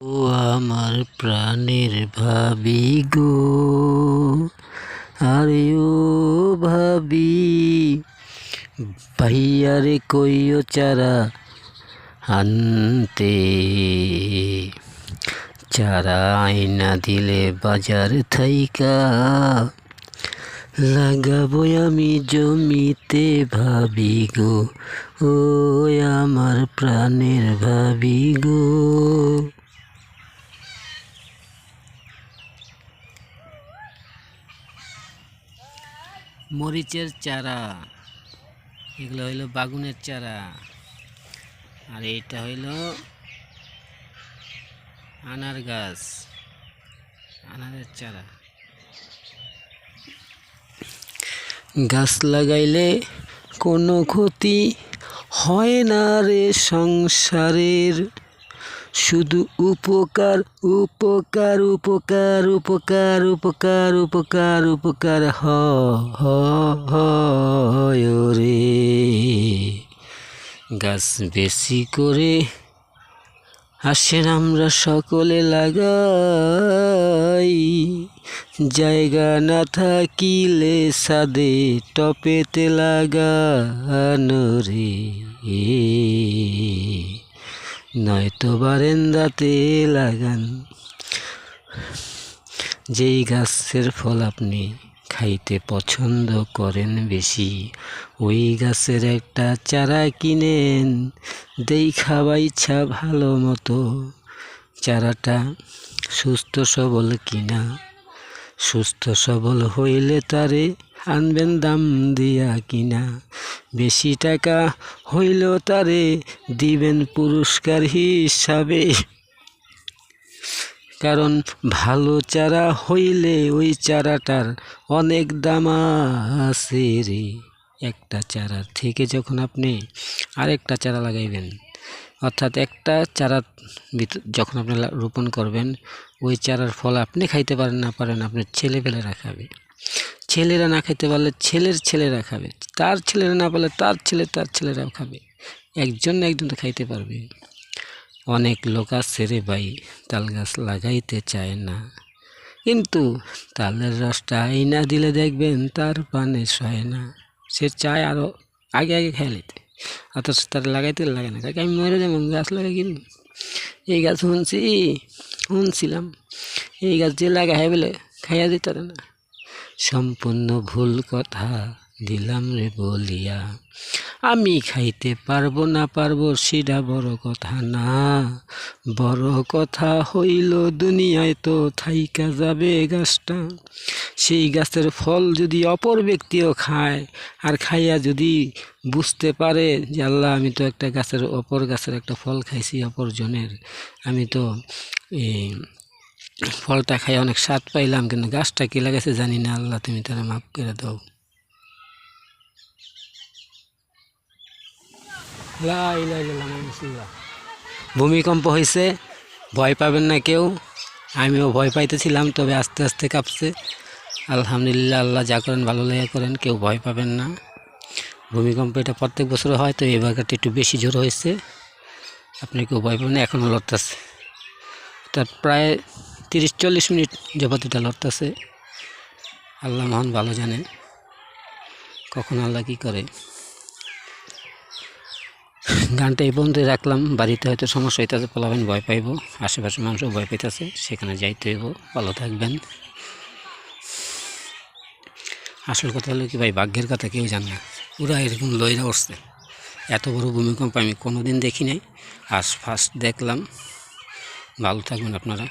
ও আমার প্রাণের ভাবি গো। আরে ও ভাবি, ভাইয়ারে কইও চারা আনতে। চারা আইনা দিলে বাজার থাইকা। লাগাবো আমি জমিতে ভাবি গো, ও আমার প্রাণের ভাবি গো। মরিচের চারা। এগুলো হইল বাগুনের চারা। আর এইটা হইল আনার গাছ, আনারের চারা। গাছ লাগাইলে কোনো ক্ষতি হয় না রে সংসারের। শুধু উপকার উপকার উপকার উপকার উপকার উপকার উপকার হ রে। গাছ বেশি করে আসেন আমরা সকলে লাগাই। জায়গা না থাকিলে সাদে টপেতে লাগানো রে। নয়তো বারেন্দাতে লাগান। যেই গাছের ফল আপনি খাইতে পছন্দ করেন বেশি, ওই গাছের একটা চারা কিনেন দেই খাওয়া ইচ্ছা ভালো মতো। চারাটা সুস্থ সবল কিনা, সুস্থ সবল হইলে তারে আনবেন দাম দিয়া কিনা। বেশি টাকা হইলেও তারে দিবেন পুরস্কার হিসাবে। কারণ ভালো চারা হইলে ওই চারাটার অনেক দাম আছে রে। একটা চারা থেকে যখন আপনি আরেকটা চারা লাগাইবেন, অর্থাৎ একটা চারা যখন আপনি রোপণ করবেন, ওই চারার ফল আপনি খাইতে পারেন না, পারেন আপনার ছেলে ছেলেপেলেরা খাবে। ছেলেরা না খেতে পারলে ছেলের ছেলেরা খাবে। তার ছেলেরা না পারলে তার ছেলে তার ছেলেরাও খাবে। একজন না একজন তো খাইতে পারবে। অনেক লোক আছে রে ভাই, তাল গাছ লাগাইতে চায় না। কিন্তু তালের রসটা এই না দিলে দেখবেন তার পানে সয় না। সে চায় আরও আগে আগে খেয়ে নিতে। অথচ তার লাগাইতে লাগে না। কাকে আমি মরে যেমন গাছ লাগাই কিনি এই গাছ শুনছি, শুনছিলাম। এই গাছ যে লাগাই বলে, খাইয়া দিতে না। সম্পূর্ণ ভুল কথা দিলাম রে বলিয়া। আমি খাইতে পারব না, পারব সেটা বড় কথা না। বড় কথা হইল দুনিয়ায় তো থাইকা যাবে গাছটা। সেই গাছের ফল যদি অপর ব্যক্তিও খায়, আর খাইয়া যদি বুঝতে পারে যে আল্লাহ, আমি তো একটা গাছের, অপর গাছের একটা ফল খাইছি, অপরজনের, আমি তো ফলটা খাই অনেক স্বাদ পাইলাম, কিন্তু গাছটা কি লাগাইছে জানি না। আল্লাহ, তুমি তারা মাফ করে দাও। ভূমিকম্প হয়েছে ভয় পাবেন না কেউ। আমিও ভয় পাইতেছিলাম, তবে আস্তে আস্তে কাঁপছে। আলহামদুলিল্লাহ, আল্লাহ যা করেন ভালো লেগে করেন, কেউ ভয় পাবেন না। ভূমিকম্প এটা প্রত্যেক বছর হয়, তো এবারটা একটু বেশি জোর হয়েছে। আপনি কেউ ভয় পাবেন না, এখনও লড়তেছে। তার প্রায় তিরিশ চল্লিশ মিনিট যাবত এটা লড়তেছে। আল্লাহ মহান ভালো জানে কখন আল্লাহ কী করে। গানটা এই পর্যন্ত রাখলাম। বাড়িতে হয়তো সমস্যা হইতেছে পোলাবেন ভয় পাইব আশেপাশে মানুষও ভয় পাইতেছে, সেখানে যাইতে হইব। ভালো থাকবেন। আসল কথা হলো কি ভাই, ভাগ্যের কথা কেউ জানে না। পুরা এরকম লইরা উঠছে। এত বড় ভূমিকম্প আমি কোনো দিন দেখি নাই। আজ ফার্স্ট দেখলাম। ভালো থাকবেন আপনারা।